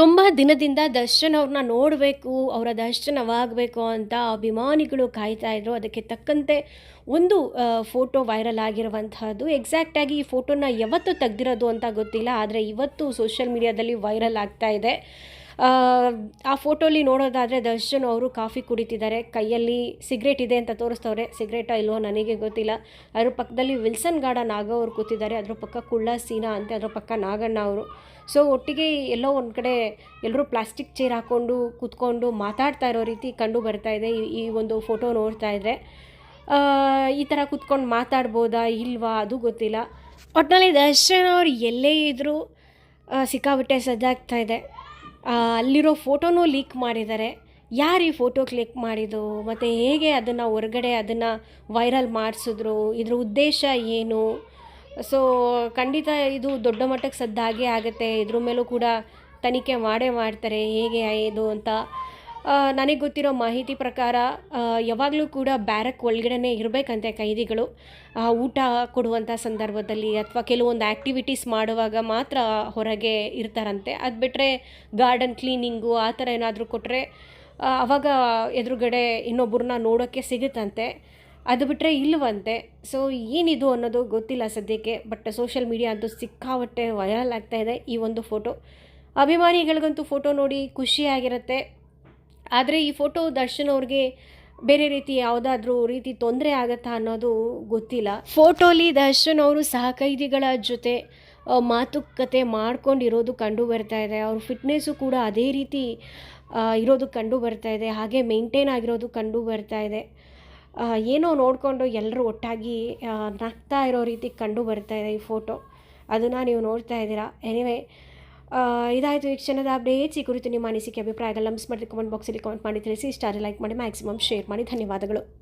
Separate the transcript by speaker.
Speaker 1: ತುಂಬ ದಿನದಿಂದ ದರ್ಶನ್ ಅವ್ರನ್ನ ನೋಡಬೇಕು, ಅವರ ದರ್ಶನವಾಗಬೇಕು ಅಂತ ಅಭಿಮಾನಿಗಳು ಕಾಯ್ತಾ ಇದ್ರು. ಅದಕ್ಕೆ ತಕ್ಕಂತೆ ಒಂದು ಫೋಟೋ ವೈರಲ್ ಆಗಿರುವಂತಹದ್ದು. ಎಕ್ಸಾಕ್ಟಾಗಿ ಈ ಫೋಟೋನ ಯಾವತ್ತು ತೆಗ್ದಿರೋದು ಅಂತ ಗೊತ್ತಿಲ್ಲ, ಆದರೆ ಇವತ್ತು ಸೋಷಿಯಲ್ ಮೀಡಿಯಾದಲ್ಲಿ ವೈರಲ್ ಆಗ್ತಾ ಇದೆ. ಆ, ಫೋಟೋಲಿ ನೋಡೋದಾದರೆ ದರ್ಶನ್ ಅವರು ಕಾಫಿ ಕುಡಿತಿದ್ದಾರೆ. ಕೈಯಲ್ಲಿ ಸಿಗರೇಟ್ ಇದೆ ಅಂತ ತೋರಿಸ್ತವ್ರೆ. ಸಿಗರೇಟಾ ಇಲ್ವೋ ನನಗೆ ಗೊತ್ತಿಲ್ಲ. ಅದ್ರ ಪಕ್ಕದಲ್ಲಿ ವಿಲ್ಸನ್ ಗಾರ್ಡನ್ ಅವರು ಕೂತಿದ್ದಾರೆ. ಅದ್ರ ಪಕ್ಕ ಕುಳ್ಳ ಸೀನಾ ಅಂತ ಅದ್ರ ಪಕ್ಕ ನಾಗಣ್ಣ ಅವರು. ಸೊ ಒಟ್ಟಿಗೆ ಎಲ್ಲೋ ಒಂದು ಕಡೆ ಎಲ್ಲರೂ ಪ್ಲಾಸ್ಟಿಕ್ ಚೇರ್ ಹಾಕ್ಕೊಂಡು ಕೂತ್ಕೊಂಡು ಮಾತಾಡ್ತಾ ಇರೋ ರೀತಿ ಕಂಡು ಬರ್ತಾ ಇದೆ. ಈ- ಒಂದು ಫೋಟೋ ನೋಡ್ತಾ ಇದ್ದರೆ ಈ ಥರ ಕೂತ್ಕೊಂಡು ಮಾತಾಡ್ಬೋದಾ ಇಲ್ವಾ ಅದು ಗೊತ್ತಿಲ್ಲ. ಒಟ್ಟಿನಲ್ಲಿ ದರ್ಶನ್ ಅವ್ರು ಎಲ್ಲೇ ಇದ್ದರೂ ಸಿಕ್ಕಾಬಿಟ್ಟೆ ಸಜ್ಜಾಗ್ತಾ ಇದೆ. ಅಲ್ಲಿರೋ ಫೋಟೋನೂ ಲೀಕ್ ಮಾಡಿದ್ದಾರೆ. ಯಾರು ಈ ಫೋಟೋ ಕ್ಲಿಕ್ ಮಾಡಿದ್ದು? ಮತ್ತು ಹೇಗೆ ಅದನ್ನು ಹೊರಗಡೆ ಅದನ್ನು ವೈರಲ್ ಮಾಡಿಸಿದ್ರು? ಇದ್ರ ಉದ್ದೇಶ ಏನು? ಸೊ ಖಂಡಿತ ಇದು ದೊಡ್ಡ ಮಟ್ಟಕ್ಕೆ ಸದ್ದಾಗೇ ಆಗುತ್ತೆ. ಇದ್ರ ಮೇಲೂ ಕೂಡ ತನಿಖೆ ಮಾಡೇ ಮಾಡ್ತಾರೆ. ಹೇಗೆ ಇದು ಅಂತ ನನಗೆ ಗೊತ್ತಿರೋ ಮಾಹಿತಿ ಪ್ರಕಾರ ಯಾವಾಗಲೂ ಕೂಡ ಬ್ಯಾರಕ್ ಒಳಗಡೆನೇ ಇರಬೇಕಂತೆ ಕೈದಿಗಳು. ಊಟ ಕೊಡುವಂಥ ಸಂದರ್ಭದಲ್ಲಿ ಅಥವಾ ಕೆಲವೊಂದು ಆ್ಯಕ್ಟಿವಿಟೀಸ್ ಮಾಡುವಾಗ ಮಾತ್ರ ಹೊರಗೆ ಇರ್ತಾರಂತೆ. ಅದು ಬಿಟ್ಟರೆ ಗಾರ್ಡನ್ ಕ್ಲೀನಿಂಗು ಆ ಥರ ಏನಾದರೂ ಕೊಟ್ಟರೆ ಅವಾಗ ಎದುರುಗಡೆ ಇನ್ನೊಬ್ಬರನ್ನ ನೋಡೋಕ್ಕೆ ಸಿಗುತ್ತಂತೆ. ಅದು ಬಿಟ್ಟರೆ ಇಲ್ಲವಂತೆ ಸೊ ಏನಿದು ಅನ್ನೋದು ಗೊತ್ತಿಲ್ಲ ಸದ್ಯಕ್ಕೆ ಬಟ್ ಸೋಷಿಯಲ್ ಮೀಡಿಯಾ ಅಂತೂ ಸಿಕ್ಕಾಪಟ್ಟೆ ವೈರಲ್ ಆಗ್ತಾಯಿದೆ ಈ ಒಂದು ಫೋಟೋ ಅಭಿಮಾನಿಗಳಿಗಂತೂ ಫೋಟೋ ನೋಡಿ ಖುಷಿಯಾಗಿರುತ್ತೆ ಆದರೆ ಈ ಫೋಟೋ ದರ್ಶನ್ ಅವ್ರಿಗೆ ಬೇರೆ ರೀತಿ ಯಾವುದಾದ್ರೂ ರೀತಿ ತೊಂದರೆ ಆಗತ್ತಾ ಅನ್ನೋದು ಗೊತ್ತಿಲ್ಲ. ಫೋಟೋಲಿ ದರ್ಶನ್ ಅವರು ಸಹಕೈದಿಗಳ ಜೊತೆ ಮಾತುಕತೆ ಮಾಡ್ಕೊಂಡಿರೋದು ಕಂಡು ಬರ್ತಾ ಇದೆ. ಅವ್ರ ಫಿಟ್ನೆಸ್ಸು ಕೂಡ ಅದೇ ರೀತಿ ಇರೋದು ಕಂಡು ಬರ್ತಾ ಇದೆ. ಹಾಗೆ ಮೇಂಟೈನ್ ಆಗಿರೋದು ಕಂಡು ಬರ್ತಾ ಇದೆ. ಏನೋ ನೋಡಿಕೊಂಡು ಎಲ್ಲರೂ ಒಟ್ಟಾಗಿ ನಗ್ತಾ ಇರೋ ರೀತಿ ಕಂಡು ಬರ್ತಾ ಇದೆ ಈ ಫೋಟೋ. ಅದನ್ನು ನೀವು ನೋಡ್ತಾ ಇದ್ದೀರಾ? ಎನಿವೆ ಇದಾಯಿತು. ಈ ಕ್ಷಣದ ಅಪ್ಡೇಟ್ಸ್ ಈ ಕುರಿತು ನಿಮ್ಮ ಅನಿಸಿಕೆ ಅಭಿಪ್ರಾಯಗಳು ನಮ್ಮ ಮಾಡಿ ಕಮೆಂಟ್ ಬಾಕ್ಸಲ್ಲಿ ಕಮೆಂಟ್ ಮಾಡಿ ತಿಳಿಸಿ. ಸ್ಟಾರ್ ಲೈಕ್ ಮಾಡಿ ಮ್ಯಾಕ್ಸಿಮಮ್ ಶೇರ್ ಮಾಡಿ. ಧನ್ಯವಾದಗಳು.